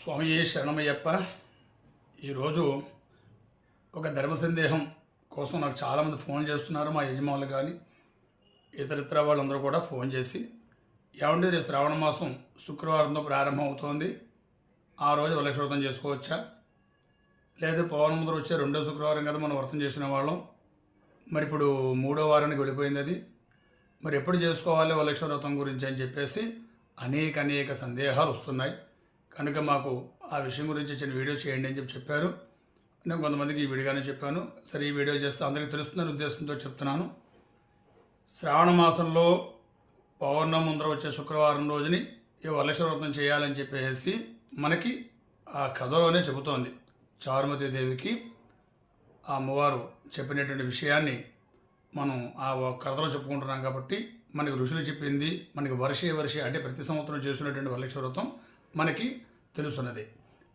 స్వామి శరణమయ్యప్ప. ఈరోజు ఒక ధర్మ సందేహం కోసం నాకు చాలామంది ఫోన్ చేస్తున్నారు మా యజమానులు కానీ ఇతరితర వాళ్ళందరూ కూడా ఫోన్ చేసి. ఏమంటే రేపు శ్రావణ మాసం శుక్రవారంతో ప్రారంభం అవుతోంది ఆ రోజు వలక్ష వ్రతం చేసుకోవచ్చా? లేదు ముందర వచ్చే రెండో శుక్రవారం కదా మనం వ్రతం చేసిన వాళ్ళం. మరి ఇప్పుడు మూడో వారానికి వెళ్ళిపోయింది అది. మరి ఎప్పుడు చేసుకోవాలి వలక్ష వ్రతం గురించి అని చెప్పేసి అనేక అనేక సందేహాలు వస్తున్నాయి. కనుక మాకు ఆ విషయం గురించి చిన్న వీడియో చేయండి అని చెప్పి చెప్పారు. నేను కొంతమందికి ఈ వీడియోగానే చెప్పాను. సరే ఈ వీడియో చేస్తే అందరికీ తెలుస్తుందని ఉద్దేశంతో చెప్తున్నాను. శ్రావణ మాసంలో పౌర్ణమి ముందర వచ్చే శుక్రవారం రోజుని ఈ వలక్ష వ్రతం చేయాలని చెప్పేసి మనకి ఆ కథలోనే చెబుతోంది. చారుమతి దేవికి ఆ అమ్మవారు చెప్పినటువంటి విషయాన్ని మనం ఆ కథలో చెప్పుకుంటున్నాం కాబట్టి మనకి ఋషులు చెప్పింది మనకి వర్షే వర్షే అంటే ప్రతి సంవత్సరం చేస్తున్నటువంటి వరలక్ష్మి వ్రతం మనకి తెలుస్తున్నది.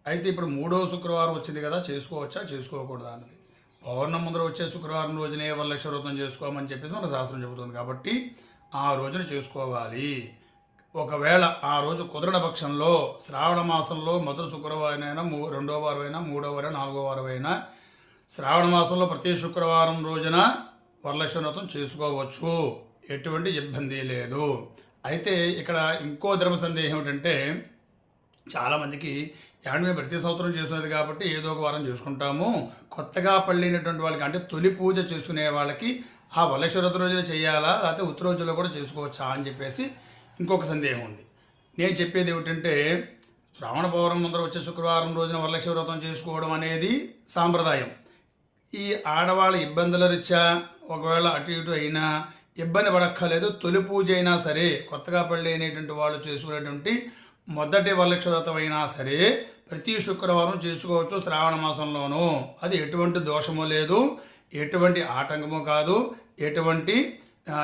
అయితే ఇప్పుడు మూడో శుక్రవారం వచ్చింది కదా చేసుకోవచ్చా? చేసుకోకూడదా అన్నది. పౌర్ణమి ముందర వచ్చే శుక్రవారం రోజునే వరలక్ష వ్రతం చేసుకోమని చెప్పేసి మన శాస్త్రం చెబుతుంది. కాబట్టి ఆ రోజున చేసుకోవాలి. ఒకవేళ ఆ రోజు కుదరడ పక్షంలో శ్రావణ మాసంలో మొదటి శుక్రవారం అయినా మూ రెండో వారమైనా మూడో వారం నాలుగో వారమైనా శ్రావణ మాసంలో ప్రతి శుక్రవారం రోజున వరలక్ష్మి వ్రతం చేసుకోవచ్చు. ఎటువంటి ఇబ్బంది లేదు. అయితే ఇక్కడ ఇంకో ధర్మ సందేహం ఏమిటంటే చాలామందికి ఏమంటే మేము ప్రతి సంవత్సరం చేసుకునేది కాబట్టి ఏదో ఒక వారం చేసుకుంటాము. కొత్తగా పళ్ళినటువంటి వాళ్ళకి అంటే తొలి పూజ చేసుకునే వాళ్ళకి ఆ వలక్ష వ్రత రోజున చేయాలా లేకపోతే ఉత్తర రోజుల్లో కూడా చేసుకోవచ్చా అని చెప్పేసి ఇంకొక సందేహం ఉంది. నేను చెప్పేది ఏమిటంటే శ్రావణ పౌర్ణం ముందర వచ్చే శుక్రవారం రోజున వరలక్ష్మి వ్రతం చేసుకోవడం అనేది సాంప్రదాయం. ఈ ఆడవాళ్ళ ఇబ్బందుల రీత్యా ఒకవేళ అటు ఇటు అయినా ఇబ్బంది పడక్కర్లేదు తొలి పూజ అయినా సరే కొత్తగా పెళ్ళి అయినటువంటి వాళ్ళు చేసుకునేటువంటి మొదటి వరలక్ష వ్రతం అయినా సరే ప్రతి శుక్రవారం చేసుకోవచ్చు శ్రావణ మాసంలోనూ. అది ఎటువంటి దోషము లేదు ఎటువంటి ఆటంకము కాదు ఎటువంటి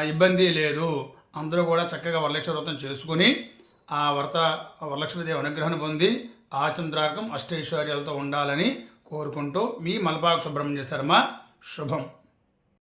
ఇబ్బంది లేదు. అందరూ కూడా చక్కగా వరలక్ష వ్రతం చేసుకుని ఆ వ్రత వరలక్ష్మీదేవి అనుగ్రహం పొంది ఆచంద్రాకం అష్టైశ్వర్యాలతో ఉండాలని కోరుకుంటూ మీ మల్పాక సుబ్రహ్మణ్య శర్మ శుభం.